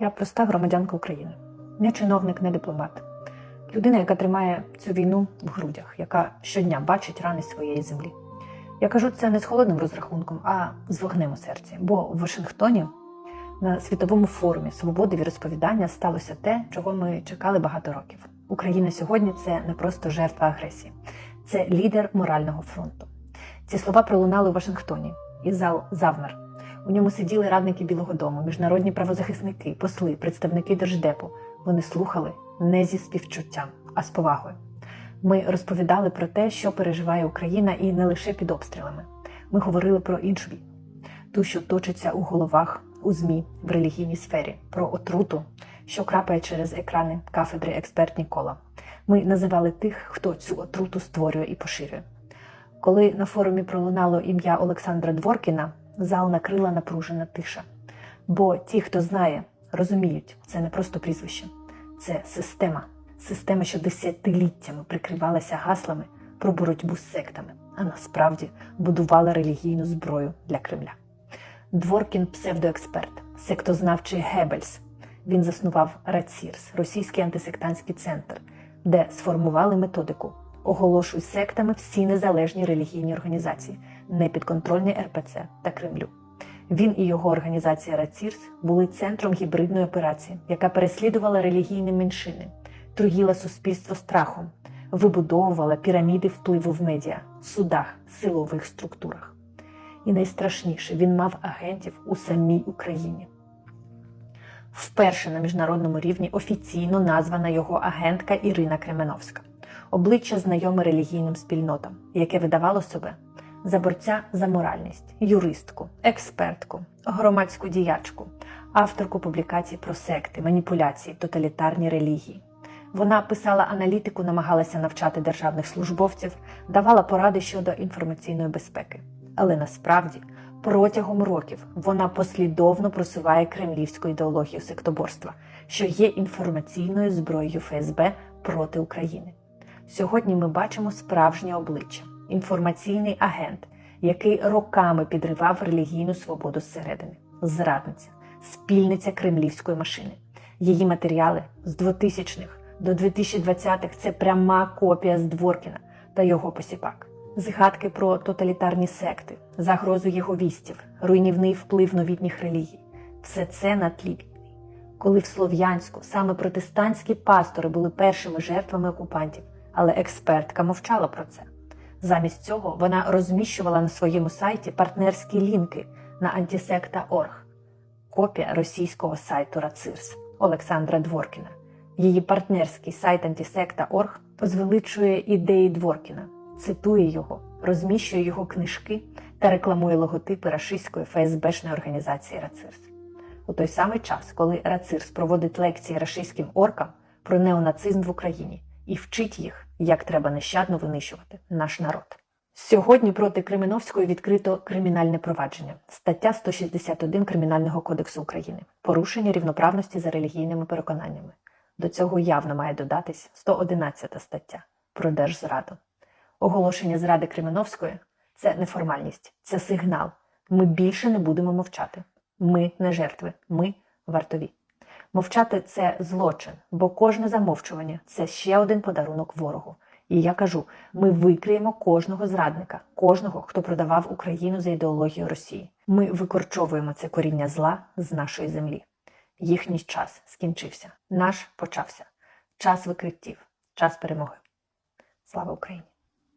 Я проста громадянка України, не чиновник, не дипломат. Людина, яка тримає цю війну в грудях, яка щодня бачить рани своєї землі. Я кажу це не з холодним розрахунком, а з вогнем у серці. Бо в Вашингтоні на світовому форумі свободи віросповідання сталося те, чого ми чекали багато років. Україна сьогодні це не просто жертва агресії, це лідер морального фронту. Ці слова пролунали у Вашингтоні, і зал завмер. У ньому сиділи радники Білого Дому, міжнародні правозахисники, посли, представники держдепу. Вони слухали не зі співчуттям, а з повагою. Ми розповідали про те, що переживає Україна, і не лише під обстрілами. Ми говорили про іншу війну, ту, що точиться у головах, у ЗМІ, в релігійній сфері, про отруту, що крапає через екрани кафедри експертні кола. Ми називали тих, хто цю отруту створює і поширює. Коли на форумі пролунало ім'я Олександра Дворкіна, зал накрила напружена тиша. Бо ті, хто знає, розуміють, це не просто прізвище, це система. Система, що десятиліттями прикривалася гаслами про боротьбу з сектами, а насправді будувала релігійну зброю для Кремля. Дворкін псевдоексперт, сектознавчий Геббельс. Він заснував РАЦІРС, російський антисектантський центр, де сформували методику оголошуй сектами всі незалежні релігійні організації, непідконтрольні РПЦ та Кремлю. Він і його організація РАЦІРС були центром гібридної операції, яка переслідувала релігійні меншини, труїла суспільство страхом, вибудовувала піраміди впливу в медіа, судах, силових структурах. І найстрашніше, він мав агентів у самій Україні. Вперше на міжнародному рівні офіційно названа його агентка Ірина Кременовська, обличчя знайоме релігійним спільнотам, яке видавало себе за борця за моральність, юристку, експертку, громадську діячку, авторку публікацій про секти, маніпуляції, тоталітарні релігії. Вона писала аналітику, намагалася навчати державних службовців, давала поради щодо інформаційної безпеки. Але насправді протягом років вона послідовно просуває кремлівську ідеологію сектоборства, що є інформаційною зброєю ФСБ проти України. Сьогодні ми бачимо справжнє обличчя, інформаційний агент, який роками підривав релігійну свободу зсередини, зрадниця, спільниця кремлівської машини. Її матеріали з 2000-х до 2020-х це пряма копія з Дворкіна та його посіпак. Згадки про тоталітарні секти, загрозу єговістів, руйнівний вплив новітніх релігій все це на тлі. Коли в Слов'янську саме протестантські пастори були першими жертвами окупантів, але експертка мовчала про це. Замість цього вона розміщувала на своєму сайті партнерські лінки на антисекта.орг, копія російського сайту Рацирс Олександра Дворкіна. Її партнерський сайт антисекта.орг возвеличує ідеї Дворкіна, цитує його, розміщує його книжки та рекламує логотипи рашистської ФСБшної організації Рацирс. У той самий час, коли Рацирс проводить лекції рашистським оркам про неонацизм в Україні і вчить їх, як треба нещадно винищувати наш народ. Сьогодні проти Кременовської відкрито кримінальне провадження, стаття 161 Кримінального кодексу України, порушення рівноправності за релігійними переконаннями. До цього явно має додатись 111 стаття про держзраду. Оголошення зради Кременовської це неформальність, це сигнал. Ми більше не будемо мовчати. Ми не жертви, ми вартові. Мовчати це злочин, бо кожне замовчування це ще один подарунок ворогу. І я кажу: ми викриємо кожного зрадника, кожного, хто продавав Україну за ідеологією Росії. Ми викорчовуємо це коріння зла з нашої землі. Їхній час скінчився. Наш почався. Час викриттів, час перемоги. Слава Україні!